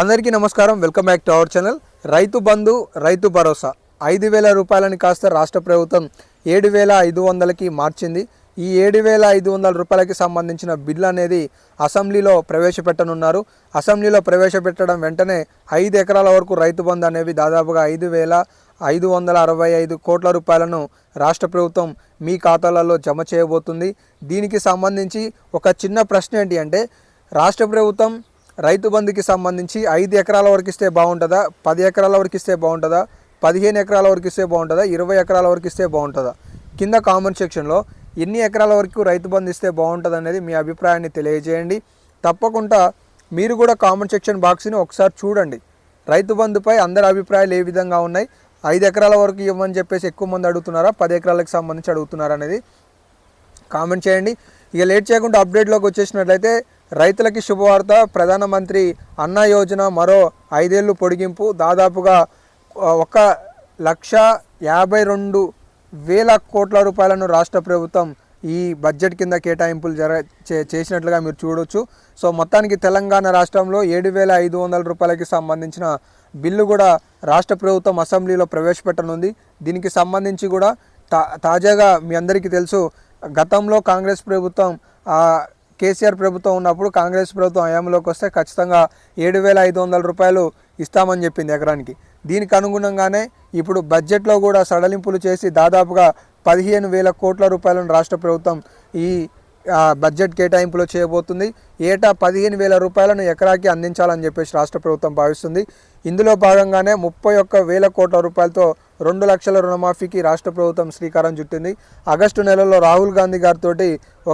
అందరికీ నమస్కారం. Welcome back to our channel. Rythu Bandhu Rythu Bharosa. ఐదు వేల రూపాయలని కాస్త రాష్ట్ర ప్రభుత్వం ఏడు వేల ఐదు వందలకి మార్చింది. ఈ ఏడు వేల ఐదు వందల రూపాయలకి సంబంధించిన బిల్ అనేది అసెంబ్లీలో ప్రవేశపెట్టనున్నారు. అసెంబ్లీలో ప్రవేశపెట్టడం వెంటనే ఐదు ఎకరాల వరకు రైతు బంధు అనేవి దాదాపుగా ఐదు వేల ఐదు వందల అరవై ఐదు కోట్ల రూపాయలను రాష్ట్ర ప్రభుత్వం మీ ఖాతాలలో జమ చేయబోతుంది. దీనికి సంబంధించి ఒక చిన్న ప్రశ్న ఏంటి అంటే రాష్ట్ర ప్రభుత్వం రైతు బంధుకి సంబంధించి ఐదు ఎకరాల వరకు ఇస్తే బాగుంటుందా? పది ఎకరాల వరకు ఇస్తే బాగుంటుందా? పదిహేను ఎకరాల వరకు ఇస్తే బాగుంటుందా? ఇరవై ఎకరాల వరకు ఇస్తే బాగుంటుందా? కింద కామెంట్ సెక్షన్లో ఎన్ని ఎకరాల వరకు రైతు బంధు ఇస్తే బాగుంటుంది అనేది మీ అభిప్రాయాన్ని తెలియజేయండి. తప్పకుండా మీరు కూడా కామెంట్ సెక్షన్ బాక్స్ని ఒకసారి చూడండి. రైతు బంధుపై అందరి అభిప్రాయాలు ఏ విధంగా ఉన్నాయి? ఐదు ఎకరాల వరకు ఇవ్వమని చెప్పేసి ఎక్కువ మంది అడుగుతున్నారా? పది ఎకరాలకు సంబంధించి అడుగుతున్నారా అనేది కామెంట్ చేయండి. ఇక లేట్ చేయకుండా అప్డేట్లోకి వచ్చేసినట్లయితే రైతులకి శుభవార్త. ప్రధానమంత్రి అన్న యోజన మరో ఐదేళ్ళు పొడిగింపు. దాదాపుగా ఒక లక్ష యాభై రెండు వేల కోట్ల రూపాయలను రాష్ట్ర ప్రభుత్వం ఈ బడ్జెట్ కింద కేటాయింపులు జర చే- చేసినట్లుగా మీరు చూడొచ్చు. సో మొత్తానికి తెలంగాణ రాష్ట్రంలో ఏడు వేల ఐదు వందల రూపాయలకి సంబంధించిన బిల్లు కూడా రాష్ట్ర ప్రభుత్వం అసెంబ్లీలో ప్రవేశపెట్టనుంది. దీనికి సంబంధించి కూడా తా తాజాగా మీ అందరికీ తెలుసు గతంలో కాంగ్రెస్ ప్రభుత్వం కేసీఆర్ ప్రభుత్వం ఉన్నప్పుడు కాంగ్రెస్ ప్రభుత్వం హయాంలోకి వస్తే ఖచ్చితంగా ఏడు వేల ఐదు వందల రూపాయలు ఇస్తామని చెప్పింది ఎకరానికి. దీనికి అనుగుణంగానే ఇప్పుడు బడ్జెట్లో కూడా సడలింపులు చేసి దాదాపుగా పదిహేను వేల కోట్ల రూపాయలను రాష్ట్ర ప్రభుత్వం ఈ బడ్జెట్ కేటాయింపులో చేయబోతుంది. ఏటా పదిహేను వేల రూపాయలను ఎకరాకి అందించాలని చెప్పేసి రాష్ట్ర ప్రభుత్వం భావిస్తుంది. ఇందులో భాగంగానే ముప్పై ఒక్క వేల కోట్ల రూపాయలతో రెండు లక్షల రుణమాఫీకి రాష్ట్ర ప్రభుత్వం శ్రీకారం చుట్టింది. ఆగస్టు నెలలో రాహుల్ గాంధీ గారితో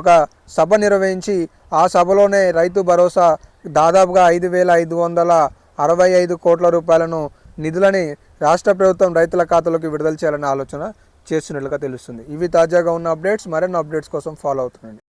ఒక సభ నిర్వహించి ఆ సభలోనే రైతు భరోసా దాదాపుగా ఐదు వేల ఐదు వందల అరవై ఐదు కోట్ల రూపాయలను నిధులని రాష్ట్ర ప్రభుత్వం రైతుల ఖాతాలోకి విడుదల చేయాలనే ఆలోచన చేస్తున్నట్లుగా తెలుస్తుంది. ఇవి తాజాగా ఉన్న అప్డేట్స్. మరిన్ని అప్డేట్స్ కోసం ఫాలో అవుతుండండి.